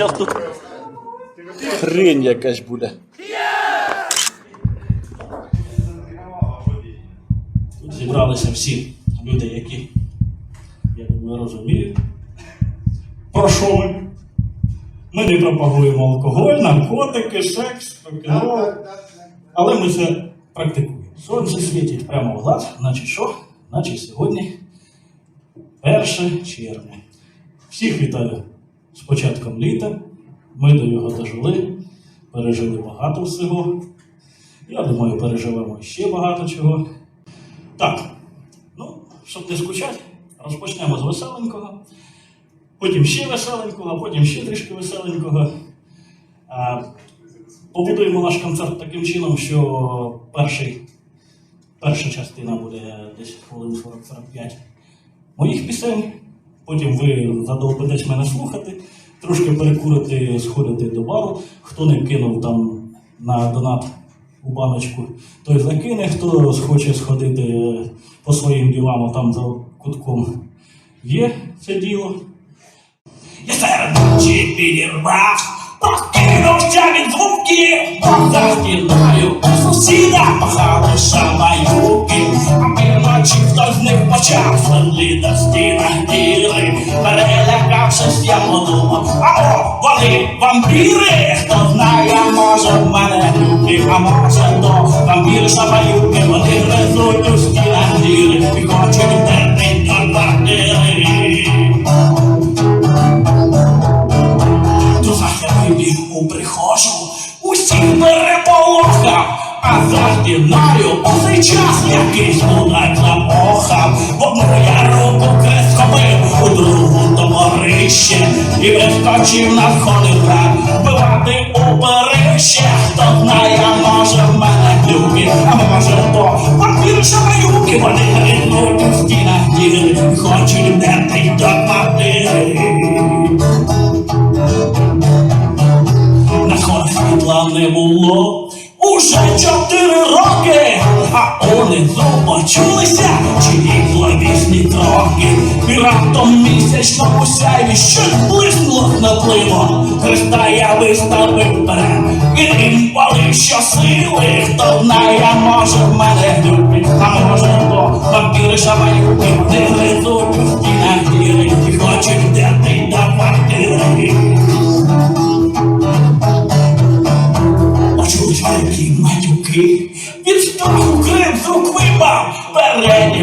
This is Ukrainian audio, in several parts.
Зараз тут хрень якась буде. Тут зібралися всі люди, які, я думаю, розуміють, про що ми. Ми не пропагуємо алкоголь, наркотики, секс, рок-н-рол. Але ми це практикуємо. Сонце світить прямо в глаз, значить що? Значить сьогодні 1 червня. Всіх вітаю з початком літа. Ми до його дожили, пережили багато всього. Я думаю, переживемо ще багато чого. Так, ну, щоб не скучати, розпочнемо з веселенького, потім ще веселенького, потім ще трішки веселенького. Побудуємо наш концерт таким чином, що перший, перша частина буде десь хвилин 40-45 моїх пісень. Потім ви задовбитесь мене слухати, трошки перекурити, сходити до бару. Хто не кинув там на донат у баночку, той закине, хто хоче сходити е, по своїм ділам, там за кутком є це діло. Я серед ночі підірвав, прокинувся від звуків, за стіною сусіда пахали шамаюки, а півночі хтось з них почав. Сверлі на стінах діри, перелякавшись, я подумав, а о, вони вампіри, хто знає, може в мене люки, а може то вампіри шамаюки, вони гризуть у стінах діри і хочуть за оцей час якийсь мудак запохав. В одну я руку крест у другу товарище, і вискочив на сходи брат, бивати у перище, хто знає, може в мене клюки, а може то. Вампіри шамаюки, вони гринуть місячному сяйві щось блиснуло напливо. Христа я виставив вперед, і він палив щосили. Хто знає, може в мене любить, а може то вампіри шамаюки, не гризуть у стінах діри і хочуть дерти до квартири. Почують великі матюки, від страху крик звук випав, переді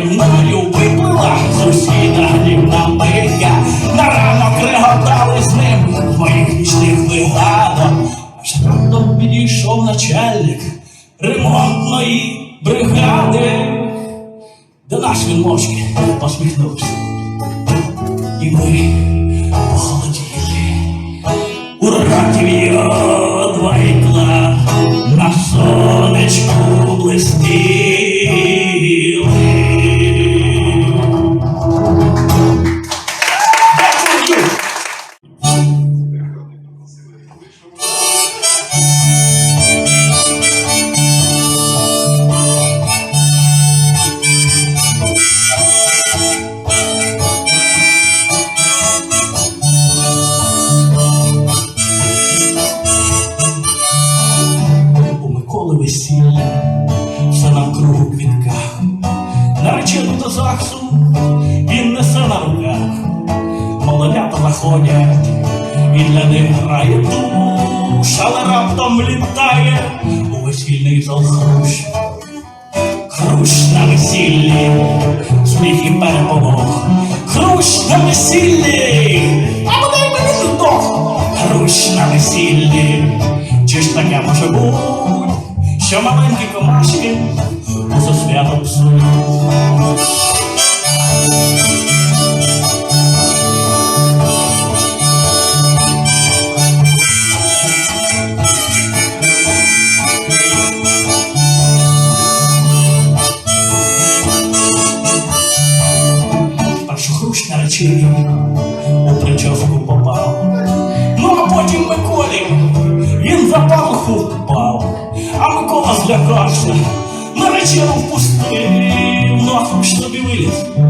до нас він мовчки ЗАГСу він несе на руках. Молодята заходять, і для них грає душ, але раптом влітає у весільний зал хрущ. Хрущ на весіллі, сміх і переполох. Хрущ на весіллі, а бодай би він. Хрущ на весіллі, чи ж таке може бути, що маленькі комашки усе свято псують. Хрущ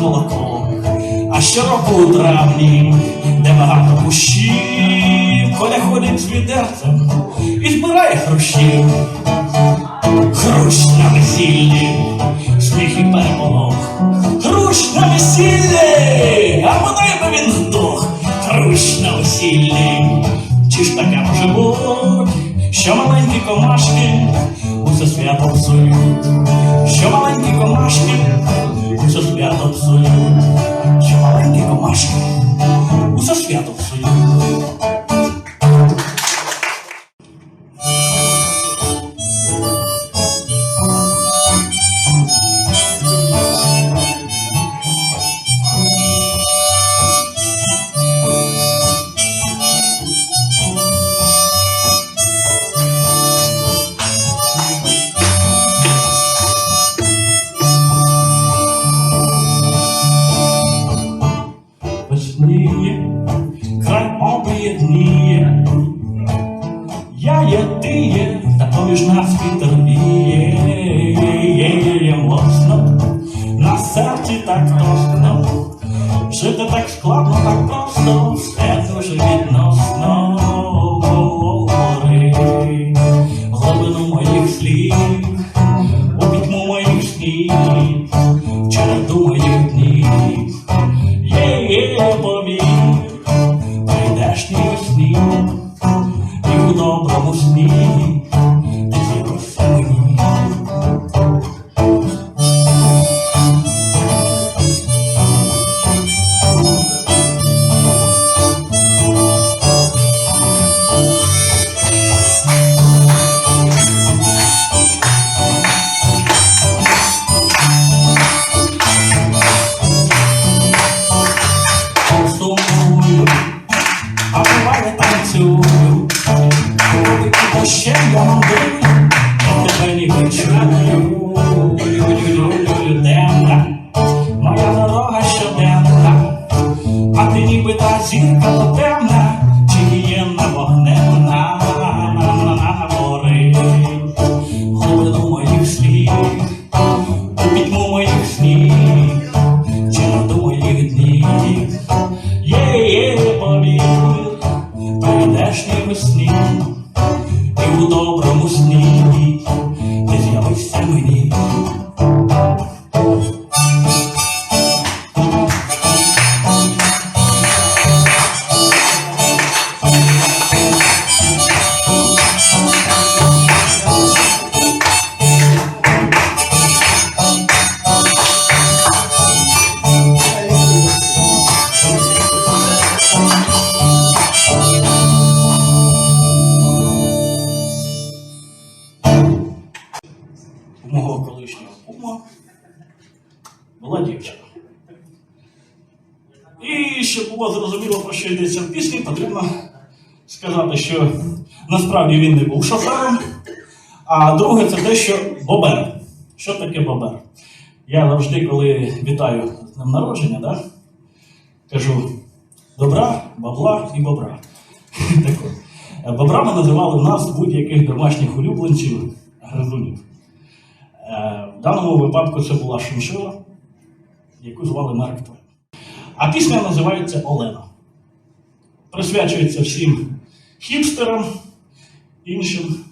молоком. А щороку у травні, де багато кущів, коля ходить з відерцем і збирає хрущів. Хрущ на весіллі, сміх і переполох. Хрущ на весіллі, а бодай би він здох. Хрущ на весіллі. Чи ж таке може бути, що маленькі комашки усе свято псують, що маленькі комашки усе свято псують, що маленькі комашки усе свято псують. Віє, є можна, на серці так тошно, жити так складно, так просто, все дуже відносно що насправді він не був шофером. А друге, це те, що бобер. Що таке бобер? Я завжди, коли вітаю з днем народження, да, кажу добра, бабла і бобра. Е, Бобрами називали нас будь-яких домашніх улюбленців гризунів. Е, В даному випадку це була шиншила, яку звали Марк Твен. А пісня називається Олена. Присвячується всім хіпстерам, іншим.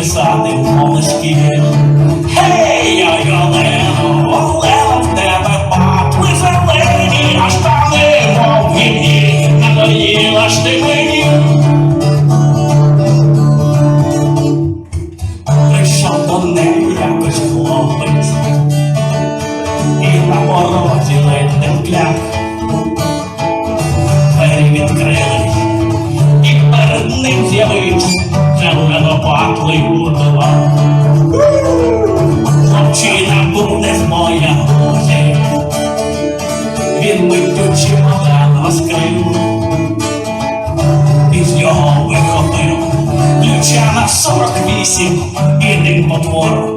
beside the sigo viene.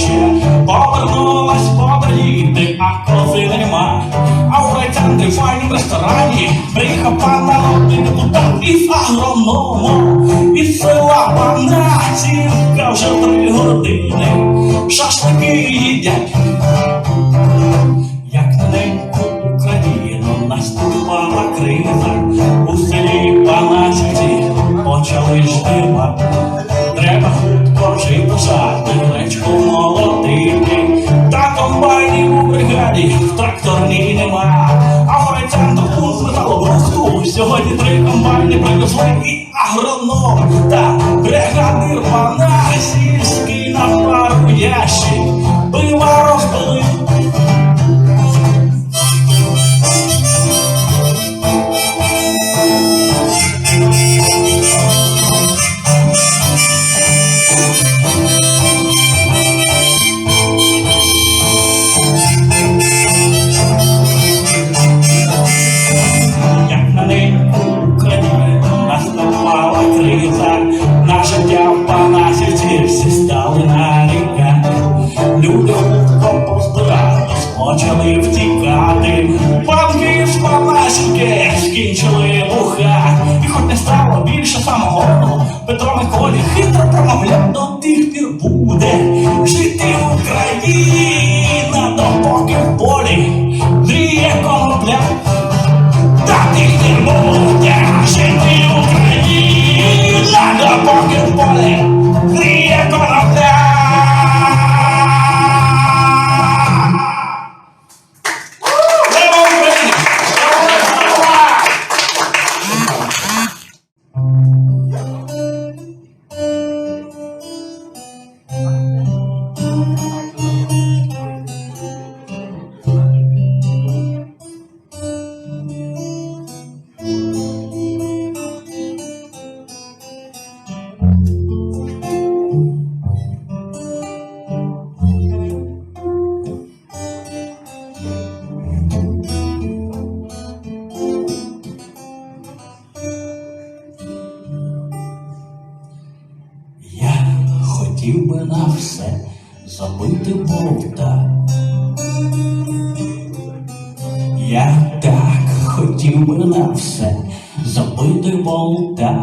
плаче, повернулась побріти, а кози нема. А в райцентрі в файному ресторані приїхав народний депутат із агрономом, із села Панасівка вже три години. Шашлики їдять. Як неньку Україну наступала криза, у селі Панасівці почали ждива. землі нема. А горецян пун звертало рухту. Сьогодні три комбайни прийшли і агроном та бригадир пана сільський напад. Всі стали на людям люди хутко позбирались, почали втікати. Палки з палашки скінчили вуха. І хоч не стало більше самого, Петро Миколі хитро промовляв до тих пір буде жити в Україні. Забити болта. Я так хотів би на все забити болта.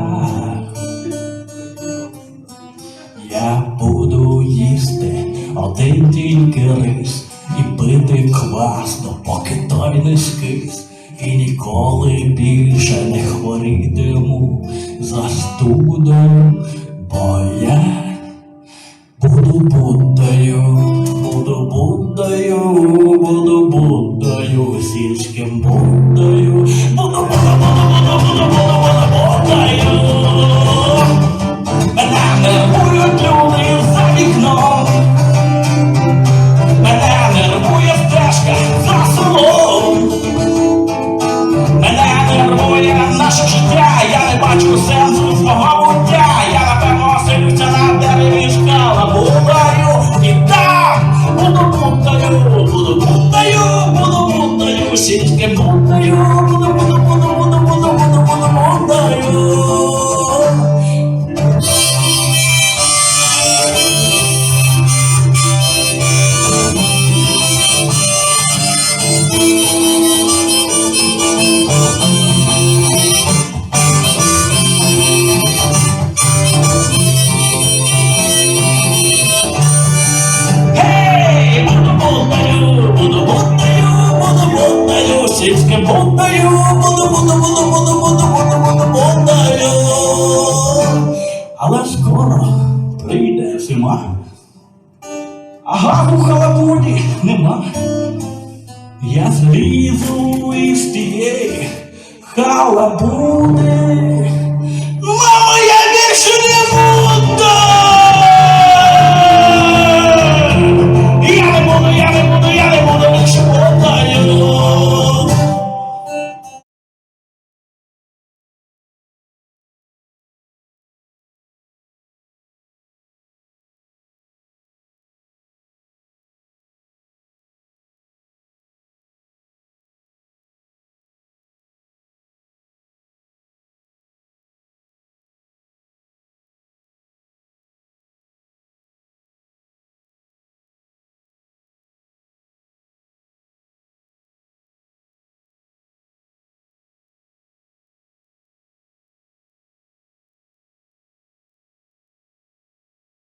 Я буду їсти один тільки рис і пити квас, допоки той не скис. І ніколи більше не хворітиму застудом, бо я буду Буддою, буду Буддою, буду Буддою, сільським Буддою, буддою, сільським буддою, буду, буду,